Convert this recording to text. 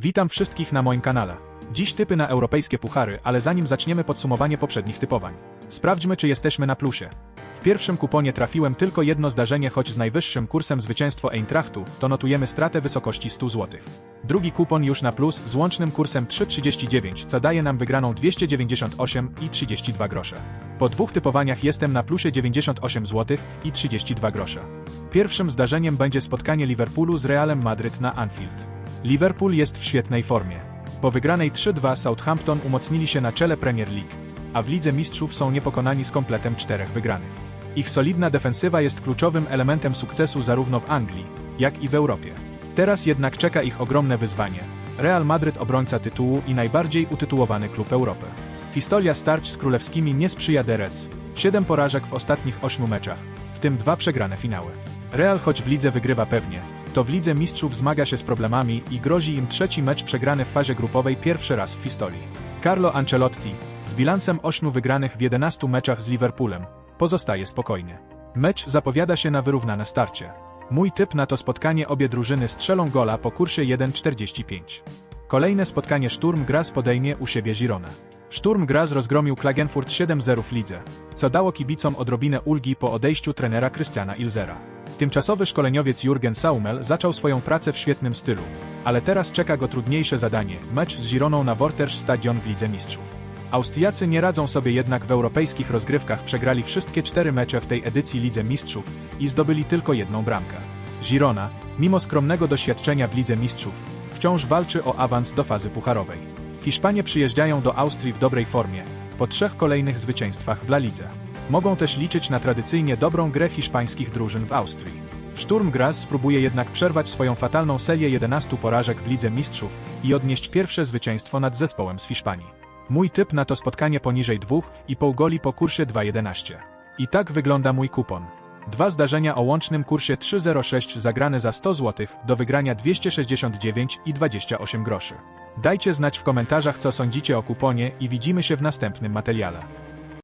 Witam wszystkich na moim kanale. Dziś typy na europejskie puchary, ale zanim zaczniemy podsumowanie poprzednich typowań, sprawdźmy czy jesteśmy na plusie. W pierwszym kuponie trafiłem tylko jedno zdarzenie, choć z najwyższym kursem zwycięstwo Eintrachtu, to notujemy stratę wysokości 100 zł. Drugi kupon już na plus z łącznym kursem 3,39, co daje nam wygraną 298 i 32 grosze. Po dwóch typowaniach jestem na plusie 98 zł i 32 grosze. Pierwszym zdarzeniem będzie spotkanie Liverpoolu z Realem Madryt na Anfield. Liverpool jest w świetnej formie. Po wygranej 3-2 Southampton umocnili się na czele Premier League, a w Lidze Mistrzów są niepokonani z kompletem czterech wygranych. Ich solidna defensywa jest kluczowym elementem sukcesu zarówno w Anglii, jak i w Europie. Teraz jednak czeka ich ogromne wyzwanie. Real Madryt obrońca tytułu i najbardziej utytułowany klub Europy. Historia starć z królewskimi nie sprzyja Reds. Siedem porażek w ostatnich ośmiu meczach, w tym dwa przegrane finały. Real choć w lidze wygrywa pewnie, to w Lidze Mistrzów zmaga się z problemami i grozi im trzeci mecz przegrany w fazie grupowej pierwszy raz w historii. Carlo Ancelotti, z bilansem 8 wygranych w 11 meczach z Liverpoolem, pozostaje spokojnie. Mecz zapowiada się na wyrównane starcie. Mój typ na to spotkanie obie drużyny strzelą gola po kursie 1,45. Kolejne spotkanie Szturm Graz podejmie u siebie Girona. Szturm Graz rozgromił Klagenfurt 7-0 w lidze, co dało kibicom odrobinę ulgi po odejściu trenera Christiana Ilzera. Tymczasowy szkoleniowiec Jurgen Saumel zaczął swoją pracę w świetnym stylu, ale teraz czeka go trudniejsze zadanie mecz z Gironą na Wortersch Stadion w Lidze Mistrzów. Austriacy nie radzą sobie jednak w europejskich rozgrywkach, przegrali wszystkie cztery mecze w tej edycji Lidze Mistrzów i zdobyli tylko jedną bramkę. Girona, mimo skromnego doświadczenia w Lidze Mistrzów, wciąż walczy o awans do fazy pucharowej. Hiszpanie przyjeżdżają do Austrii w dobrej formie, po trzech kolejnych zwycięstwach w La Lidze. Mogą też liczyć na tradycyjnie dobrą grę hiszpańskich drużyn w Austrii. Szturm Graz spróbuje jednak przerwać swoją fatalną serię 11 porażek w Lidze Mistrzów i odnieść pierwsze zwycięstwo nad zespołem z Hiszpanii. Mój typ na to spotkanie poniżej 2,5 goli po kursie 2,11. I tak wygląda mój kupon. Dwa zdarzenia o łącznym kursie 3,06 zagrane za 100 zł do wygrania 269 i 28 groszy. Dajcie znać w komentarzach co sądzicie o kuponie i widzimy się w następnym materiale.